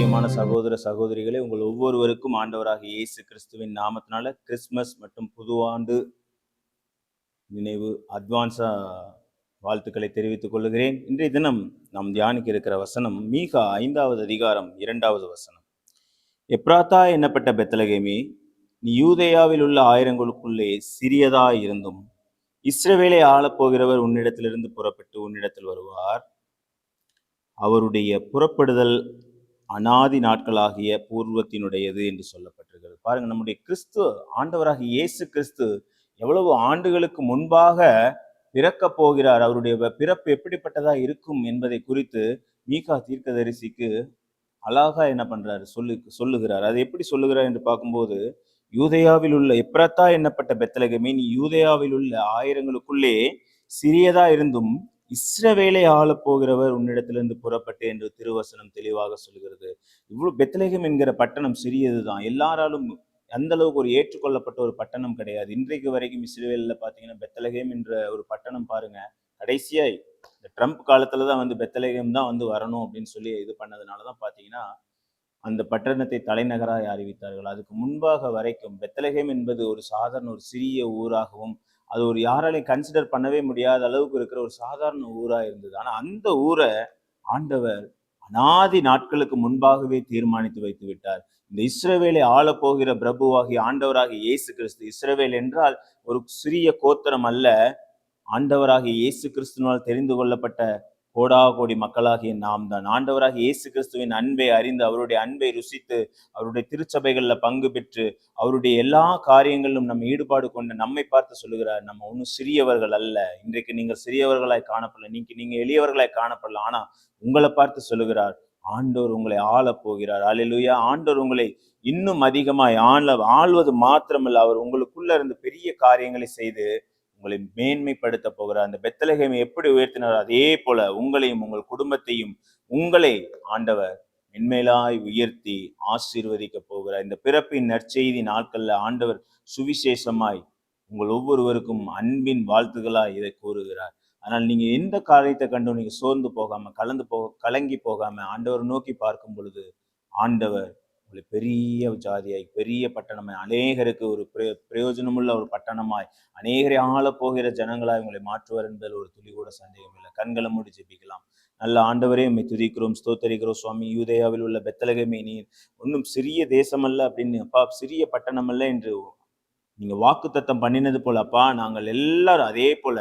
பிரியமான சகோதர சகோதரிகளே உங்கள் ஒவ்வொருவருக்கும் ஆண்டவராக இயேசு கிறிஸ்துவின் நாமத்தினால கிறிஸ்மஸ் மற்றும் புது ஆண்டு நினைவு அட்வான்ஸா வாழ்த்துக்களை தெரிவித்துக் கொள்கிறேன். இன்றைய தினம் நாம் தியானிக்க இருக்கிற வசனம் மீகா ஐந்தாவது அதிகாரம் இரண்டாவது வசனம். எப்ராத்தா என்னப்பட்ட பெத்தலகேமி நீ யூதேயாவில் உள்ள ஆயிரங்களுக்குள்ளே சிறியதா இருந்தும் இஸ்ரவேலை ஆளப்போகிறவர் உன்னிடத்திலிருந்து புறப்பட்டு உன்னிடத்தில் வருவார். அவருடைய புறப்படுதல் அனாதி நாட்களாகிய பூர்வத்தினுடையது என்று சொல்லப்பட்டிருக்கிறது. பாருங்க நம்முடைய கிறிஸ்து ஆண்டவராகிய இயேசு கிறிஸ்து எவ்வளவு ஆண்டுகளுக்கு முன்பாக பிறக்க போகிறார் அவருடைய பிறப்பு எப்படிப்பட்டதா இருக்கும் என்பதை குறித்து மீகா தீர்க்கதரிசிக்கு அழகா என்ன பண்றாரு? சொல்லு சொல்லுகிறார். அது எப்படி சொல்லுகிறார் என்று பார்க்கும்போது யூதயாவில் உள்ள எப்ரத்தா என்னப்பட்ட பெத்தலகமே நீ யூதையாவில் உள்ள ஆயிரங்களுக்குள்ளே சிறியதா இருந்தும் இஸ்ரவேலை ஆள போகிறவர் உன்னிடத்திலிருந்து புறப்பட்டு என்று திருவசனம் தெளிவாக சொல்கிறது. இவ்வளவு பெத்தலேகம் என்கிற பட்டணம் சிறியதுதான். எல்லாராலும் அந்த அளவுக்கு ஒரு ஏற்றுக்கொள்ளப்பட்ட ஒரு பட்டணம் கிடையாது. இன்றைக்கு வரைக்கும் இஸ்ரேலில் பார்த்தீங்கன்னா பெத்தலகேம் என்ற ஒரு பட்டணம் பாருங்க. கடைசியாய் இந்த ட்ரம்ப் காலத்துல தான் வந்து பெத்தலகேம் தான் வந்து வரணும் அப்படின்னு சொல்லி இது பண்ணதுனால தான் பார்த்தீங்கன்னா அந்த பட்டணத்தை தலைநகராக அறிவித்தார்கள். அதுக்கு முன்பாக வரைக்கும் பெத்தலகேம் என்பது ஒரு சாதாரண ஒரு சிறிய ஊராகவும் அது ஒரு யாராலையும் கன்சிடர் பண்ணவே முடியாத அளவுக்கு இருக்கிற ஒரு சாதாரண ஊராக இருந்தது. ஆனால் அந்த ஊரை ஆண்டவர் அனாதி நாட்களுக்கு முன்பாகவே தீர்மானித்து வைத்து விட்டார். இந்த இஸ்ரவேலை ஆளப்போகிற பிரபுவாகி ஆண்டவராகி இயேசு கிறிஸ்து இஸ்ரவேல் என்றால் ஒரு சிறிய கோத்திரம் அல்ல. ஆண்டவராகி இயேசு கிறிஸ்துனால் தெரிந்து கொள்ளப்பட்ட கோடா கோடி மக்களாகிய நாம் தான். ஆண்டவராக இயேசு கிறிஸ்துவின் அன்பை அறிந்து அவருடைய அன்பை ருசித்து அவருடைய திருச்சபைகளில் பங்கு பெற்று அவருடைய எல்லா காரியங்களிலும் நம்ம ஈடுபாடு கொண்டு நம்மை பார்த்து சொல்லுகிறார் நம்ம ஒன்றும் சிறியவர்கள் அல்ல. இன்றைக்கு நீங்கள் சிறியவர்களாய் காணப்படல நீங்க நீங்க எளியவர்களாய் காணப்படல ஆனா உங்களை பார்த்து சொல்லுகிறார் ஆண்டோர் உங்களை ஆளப் போகிறார். அல்லேலூயா ஆண்டோர் உங்களை இன்னும் அதிகமாய் ஆள ஆள்வது மாத்திரமல்ல. அவர் உங்களுக்குள்ள இருந்து பெரிய காரியங்களை செய்து உங்களை மேன்மைப்படுத்த போகிறார் அந்த பெத்தலகேமை எப்படி உயர்த்தினார் அதே போல உங்களையும் உங்கள் குடும்பத்தையும் உங்களை ஆண்டவர் மென்மேலாய் உயர்த்தி ஆசீர்வதிக்க போகிறார் இந்த பிறப்பின் நற்செய்தி நாட்கள்ல ஆண்டவர் சுவிசேஷமாய் உங்கள் ஒவ்வொருவருக்கும் அன்பின் வாழ்த்துக்களாய் இதை கூறுகிறார். ஆனால் நீங்க எந்த காரியத்தை கண்டும் நீங்க சோர்ந்து போகாம கலந்து போக கலங்கி போகாம ஆண்டவர் நோக்கி பார்க்கும் பொழுது ஆண்டவர் உங்களை பெரிய ஜாதியாய் பெரிய பட்டணமாய் அநேகருக்கு ஒரு பிரயோ பிரயோஜனமுள்ள ஒரு பட்டணமாய் அநேகரை ஆள போகிற ஜனங்களாய் உங்களை மாற்றுவார் என்பதில் ஒரு துளி கூட சந்தேகம் இல்லை. கண்களை மூடி ஜெபிக்கலாம். நல்ல ஆண்டவரே உண்மை துதிக்கிறோம் ஸ்தோத்தரிக்கிறோம் சுவாமி. யூதேயாவில் உள்ள பெத்தலகமே நீர் ஒன்றும் சிறிய தேசமல்ல அப்படின்னு அப்பா சிறிய பட்டணமல்ல என்று நீங்க வாக்குத்தத்தம் பண்ணினது போல அப்பா நாங்கள் எல்லாரும் அதே போல.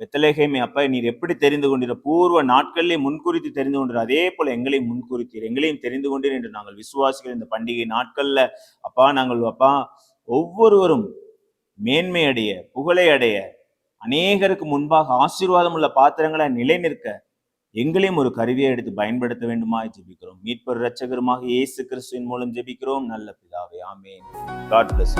பெத்தலேகேமே அப்பா நீர் எப்படி தெரிந்து கொண்டீர் பூர்வ நாட்களிலே முன்குறித்து தெரிந்து கொண்டீர் அதே போல எங்களையும் முன்குறித்தீர். எங்களையும் தெரிந்து கொண்டீர் என்று நாங்கள் விசுவாசிகள் இந்த பண்டிகை நாட்கள்ல அப்பா நாங்கள் அப்பா ஒவ்வொருவரும் மேன்மை அடைய புகழை அடைய அநேகருக்கு முன்பாக ஆசீர்வாதம் உள்ள பாத்திரங்களை நிலை நிற்க எங்களையும் ஒரு கருவியை எடுத்து பயன்படுத்த வேண்டுமாய் ஜெபிக்கிறோம். மீட்பர் இரட்சகருமாக இயேசு கிறிஸ்துவின் மூலம் ஜெபிக்கிறோம். நல்ல பிதாவே ஆமே காட் பிளஸ்